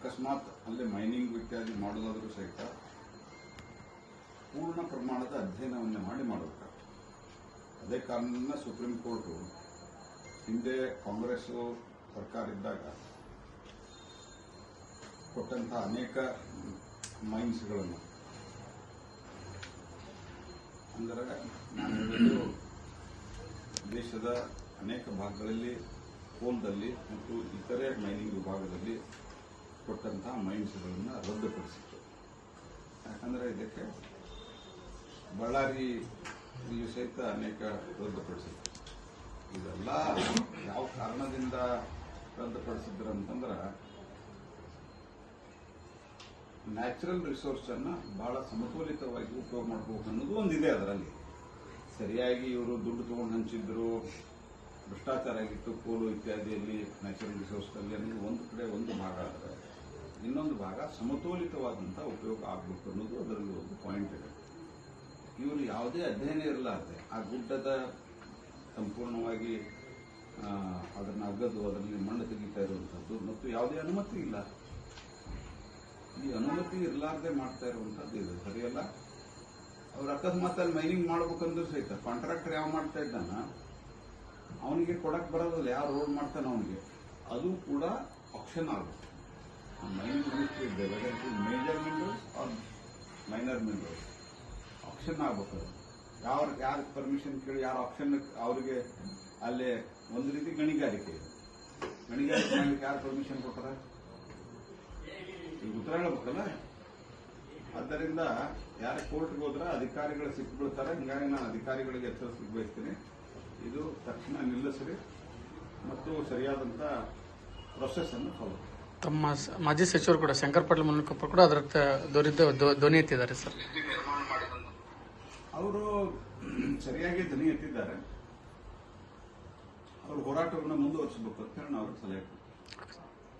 ಅಕಸ್ಮಾತ್ ಅಲ್ಲೇ ಮೈನಿಂಗ್ ಇತ್ಯಾದಿ ಮಾಡೋದಾದರೂ ಸಹಿತ ಪೂರ್ಣ ಪ್ರಮಾಣದ ಅಧ್ಯಯನವನ್ನು ಮಾಡಿ ಮಾಡಬೇಕಾಗ್ತದೆ ಅದೇ ಕಾರಣದಿಂದ ಸುಪ್ರೀಂ ಕೋರ್ಟು ಹಿಂದೆ ಕಾಂಗ್ರೆಸ್ ಸರ್ಕಾರ ಇದ್ದಾಗ ಕೊಟ್ಟಂತಹ ಅನೇಕ ಮೈನ್ಸ್ಗಳನ್ನು ಅಂದರೆ ನಾನು ದೇಶದ ಅನೇಕ ಭಾಗಗಳಲ್ಲಿ, ಕೋಲ್ದಲ್ಲಿ ಮತ್ತು ಇತರೆ ಮೈನಿಂಗ್ ವಿಭಾಗದಲ್ಲಿ ಕೊಟ್ಟಂತಹ ಮೈನ್ಸ್ಗಳನ್ನು ರದ್ದುಪಡಿಸಿತ್ತು. ಯಾಕಂದ್ರೆ ಇದಕ್ಕೆ ಬಳ್ಳಾರಿ ಸಹಿತ ಅನೇಕ ರದ್ದುಪಡಿಸಿತ್ತು. ಇದೆಲ್ಲ ಯಾವ ಕಾರಣದಿಂದ ರದ್ದುಪಡಿಸಿದ್ರು ಅಂತಂದ್ರೆ ನ್ಯಾಚುರಲ್ ರಿಸೋರ್ಸ್ ಅನ್ನ ಬಹಳ ಸಮತೋಲಿತವಾಗಿ ಉಪಯೋಗ ಮಾಡಬೇಕು ಅನ್ನೋದು ಒಂದಿದೆ ಅದರಲ್ಲಿ. ಸರಿಯಾಗಿ ಇವರು ದುಡ್ಡು ತಗೊಂಡು ಹಂಚಿದ್ರು, ಭ್ರಷ್ಟಾಚಾರ ಆಗಿತ್ತು, ಕೋಲು ಇತ್ಯಾದಿಯಲ್ಲಿ ನ್ಯಾಚುರಲ್ ರಿಸೋರ್ಸ್ ಅಲ್ಲಿ ಅನ್ನೋದು ಒಂದು ಕಡೆ ಒಂದು ಭಾಗ ಆದರೆ ಇನ್ನೊಂದು ಭಾಗ ಸಮತೋಲಿತವಾದಂಥ ಉಪಯೋಗ ಆಗಬೇಕು ಅನ್ನೋದು ಅದರಲ್ಲಿ ಒಂದು ಪಾಯಿಂಟ್ ಇದೆ. ಇವರು ಯಾವುದೇ ಅಧ್ಯಯನ ಇರಲಾರ್ದೆ ಆ ಗುಡ್ಡದ ಸಂಪೂರ್ಣವಾಗಿ ಅದನ್ನು ಅಗ್ಗದು ಅದರಲ್ಲಿ ಮಣ್ಣು ತೆಗಿತಾ ಇರುವಂಥದ್ದು ಮತ್ತು ಯಾವುದೇ ಅನುಮತಿ ಇಲ್ಲ. ಈ ಅನುಮತಿ ಇರಲಾರ್ದೆ ಮಾಡ್ತಾ ಇರುವಂಥದ್ದು ಇದು, ಸರಿಯಲ್ಲ? ಅವ್ರು ಅಕಸ್ಮಾತ್ ಅಲ್ಲಿ ಮೈನಿಂಗ್ ಮಾಡ್ಬೇಕಂದ್ರೂ ಸಹಿತ ಕಾಂಟ್ರಾಕ್ಟರ್ ಯಾವ ಮಾಡ್ತಾ ಇದ್ದಾನ, ಅವನಿಗೆ ಕೊಡಕ್ ಬರೋದಿಲ್ಲ ಯಾವ ರೋಡ್ ಮಾಡ್ತಾನೆ ಅವನಿಗೆ, ಅದು ಕೂಡ ಆಪ್ಷನ್ ಆಗುತ್ತೆ ಮೈನಿಂಗ್ ಮಿನಿಸ್ಟ್ರಿ ಇದೆ whether it is major minerals or minor minerals option ಆಗ್ಬೇಕು ಯಾವ ಯಾರು ಪರ್ಮಿಷನ್ ಕೇಳಿ, ಯಾರು ಆಪ್ಷನ್ ಅವರಿಗೆ ಅಲ್ಲೇ ಒಂದು ರೀತಿ ಗಣಿಗಾರಿಕೆ. ಗಣಿಗಾರಿಕೆ ಮಾಡ್ಲಿಕ್ಕೆ ಯಾರು ಪರ್ಮಿಷನ್ ಕೊಟ್ಟಾರ ಈಗ ಉತ್ತರ ಹೇಳ್ಬೇಕಲ್ಲ? ಆದ್ದರಿಂದ ಯಾರ ಕೋರ್ಟ್ಗೆ ಹೋದ್ರೆ ಅಧಿಕಾರಿಗಳು ಸಿಕ್ಬಿಡ್ತಾರೆ. ಹಿಂಗಾಗಿ ನಾನು ಅಧಿಕಾರಿಗಳಿಗೆ ಎಚ್ಚರಿಸಲಿಕ್ಕೆ ಬಯಸ್ತೀನಿ. ಇದು ತಕ್ಷಣ ನಿಲ್ಲಿಸ್ರಿ. ಮತ್ತು ಸರಿಯಾದಂತ ಪ್ರೊಸೆಸ್ ಅನ್ನು ಫಾಲೋ ತಮ್ಮ ಮಾಜಿ ಸಚಿವರು ಕೂಡ, ಶಂಕರ್ ಪಾಟೀಲ್ ಮುನಕಪ್ಪ ಕೂಡ ಅದರ ದೊರಿತ ಧ್ವನಿ ಎತ್ತಿದ್ದಾರೆ ಸರ್ ಅವರು ಸರಿಯಾಗಿ ಧ್ವನಿ ಎತ್ತಿದ್ದಾರೆ ಅವರು ಹೋರಾಟವನ್ನು ಮುಂದುವರಿಸಬೇಕು ಅಂತ ಸಲಹೆ.